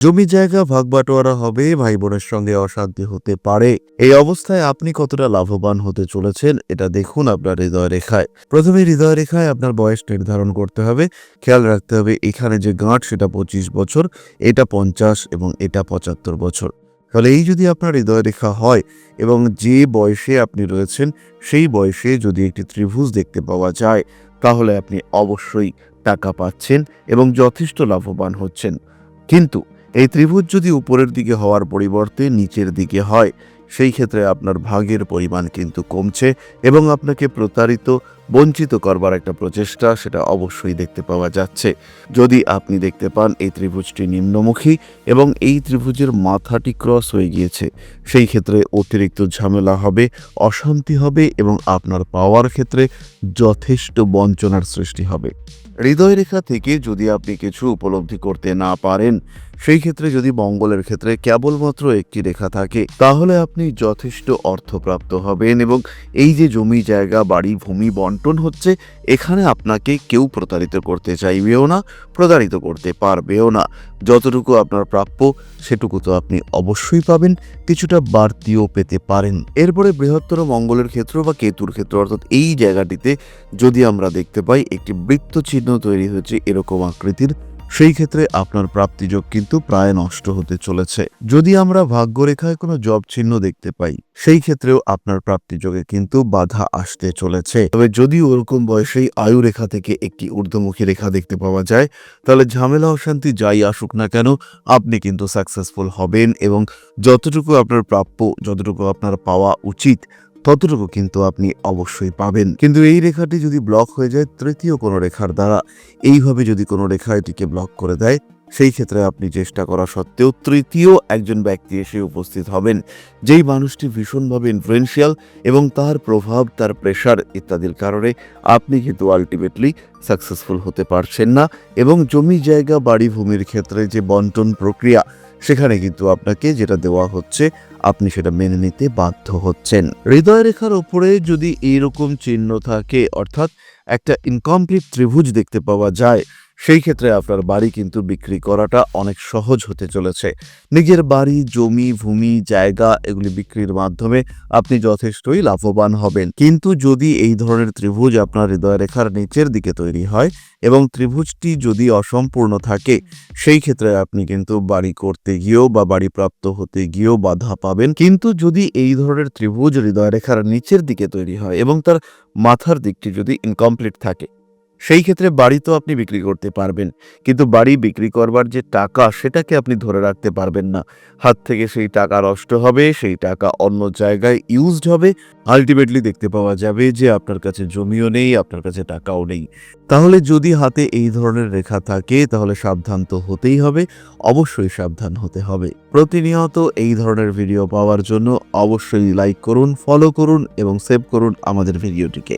জমি জায়গা ভাগ বাটোয়ারা হবে ভাই বোনের সঙ্গে অশান্তি হতে পারে। এই অবস্থায় আপনি কতটা লাভবান হতে চলেছেন, এটা দেখুন আপনার হৃদয় রেখায় প্রথমে হৃদয় রেখায় আপনার বয়স নির্ধারণ করতে হবে। খেয়াল রাখতে হবে, এখানে যে গাঁট, সেটা পঁচিশ বছর, এটা পঞ্চাশ এবং এটা পঁচাত্তর বছর। তাহলে এই যদি আপনার হৃদয় রেখা হয় এবং যে বয়সে আপনি রয়েছেন, সেই বয়সে যদি একটি ত্রিভুজ দেখতে পাওয়া যায়, তাহলে আপনি অবশ্যই টাকা পাচ্ছেন এবং যথেষ্ট লাভবান হচ্ছেন। কিন্তু এই ত্রিভুজ যদি উপরের দিকে হওয়ার পরিবর্তে নিচের দিকে হয়, সেই ক্ষেত্রে আপনার ভাগের পরিমাণ কিন্তু কমছে এবং আপনাকে প্রতারিত বঞ্চিত করবার একটা প্রচেষ্টা, সেটা অবশ্যই দেখতে পাওয়া যাচ্ছে। যদি আপনি দেখতে পান এই ত্রিভুজটি নিম্নমুখী এবং এই ত্রিভুজের মাথাটি ক্রস হয়ে গিয়েছে, সেই ক্ষেত্রে অতিরিক্ত ঝামেলা হবে, অশান্তি হবে এবং আপনার পাওয়ার ক্ষেত্রে যথেষ্ট বঞ্চনার সৃষ্টি হবে। হৃদয় রেখা থেকে যদি আপনি কিছু উপলব্ধি করতে না পারেন, সেই ক্ষেত্রে যদি মঙ্গলের ক্ষেত্রে কেবলমাত্র একটি রেখা থাকে, তাহলে আপনি যথেষ্ট অর্থপ্রাপ্ত হবেন এবং এই যে জমি জায়গা, বাড়ি, ভূমি বন্টন হচ্ছে, এখানে আপনাকে কেউ প্রতারিত করতে চাইবেও না, প্রতারিত করতে পারবেও না। যতটুকু আপনার প্রাপ্য, সেটুকু তো আপনি অবশ্যই পাবেন, কিছুটা বাড়তিও পেতে পারেন। এরপরে বৃহত্তর মঙ্গলের ক্ষেত্র বা কেতুর ক্ষেত্র, অর্থাৎ এই জায়গাটিতে যদি আমরা দেখতে পাই, একটি বৃত্ত চিহ্ন তৈরি হয়েছে এরকম আকৃতির। সেই ক্ষেত্রে আপনার প্রাপ্তিযোগ কিন্তু প্রায় নষ্ট হতে চলেছে। যদি আমরা ভাগ্যরেখায় কোনো জব চিহ্ন দেখতে পাই, সেই ক্ষেত্রেও আপনার প্রাপ্তিযোগে কিন্তু বাধা আসতে চলেছে। তবে যদি ওরকম বয়সেই আয়ু রেখা থেকে একটি ঊর্ধ্বমুখী রেখা দেখতে পাওয়া যায়, তাহলে ঝামেলা অশান্তি যাই আসুক না কেন, আপনি কিন্তু সাকসেসফুল হবেন এবং যতটুকু আপনার প্রাপ্য, যতটুকু আপনার পাওয়া উচিত ততটুকু কিন্তু আপনি অবশ্যই পাবেন। কিন্তু এই রেখাটি যদি ব্লক হয়ে যায়, তৃতীয় কোনো রেখার দ্বারা এইভাবে যদি কোনো রেখা এটিকে ব্লক করে দেয়, সেই ক্ষেত্রে আপনি চেষ্টা করা সত্ত্বেও তৃতীয় একজন ব্যক্তি এসে উপস্থিত হবেন, যেই মানুষটি ভীষণভাবে ইনফ্লুয়েন্সিয়াল এবং তার প্রভাব, তার প্রেশার ইত্যাদির কারণে আপনি কিন্তু আলটিমেটলি সাকসেসফুল হতে পারছেন না এবং জমি, জায়গা, বাড়ি, ভূমির ক্ষেত্রে যে বন্টন প্রক্রিয়া সেখানে কিন্তু আপনাকে যেটা দেওয়া হচ্ছে, আপনি সেটা মেনে নিতে বাধ্য হচ্ছেন। হৃদয় রেখার ওপরে যদি এইরকম চিহ্ন থাকে, অর্থাৎ একটা ইনকমপ্লিট ত্রিভুজ দেখতে পাওয়া যায় সেই ক্ষেত্রে আপনার বাড়ি কিন্তু বিক্রি করাটা অনেক সহজ হতে চলেছে। নিজের বাড়ি, জমি, ভূমি, জায়গা এগুলি বিক্রির মাধ্যমে আপনি যথেষ্টই লাভবান হবেন। কিন্তু যদি এই ধরনের ত্রিভুজ আপনার হৃদয় রেখার নিচের দিকে তৈরি হয় এবং ত্রিভুজটি যদি অসম্পূর্ণ থাকে, সেই ক্ষেত্রে আপনি কিন্তু বাড়ি করতে গিয়েও বা বাড়ি প্রাপ্ত হতে গিয়েও বাধা পাবেন। কিন্তু যদি এই ধরনের ত্রিভুজ হৃদয় রেখার নিচের দিকে তৈরি হয় এবং তার মাথার দিকটি যদি ইনকমপ্লিট থাকে সেই ক্ষেত্রে বাড়ি তো আপনি বিক্রি করতে পারবেন, কিন্তু বাড়ি বিক্রি করবার যে টাকা, সেটাকে আপনি ধরে রাখতে পারবেন না। হাত থেকে সেই টাকা নষ্ট হবে, সেই টাকা অন্য জায়গায় ইউজড হবে আলটিমেটলি দেখতে পাওয়া যাবে যে আপনার কাছে জমিও নেই, আপনার কাছে টাকাও নেই। তাহলে যদি হাতে এই ধরনের রেখা থাকে, তাহলে সাবধান তো হতেই হবে, অবশ্যই সাবধান হতে হবে। প্রতিনিয়ত এই ধরনের ভিডিও পাওয়ার জন্য অবশ্যই লাইক করুন ফলো করুন এবং সেভ করুন আমাদের ভিডিওটিকে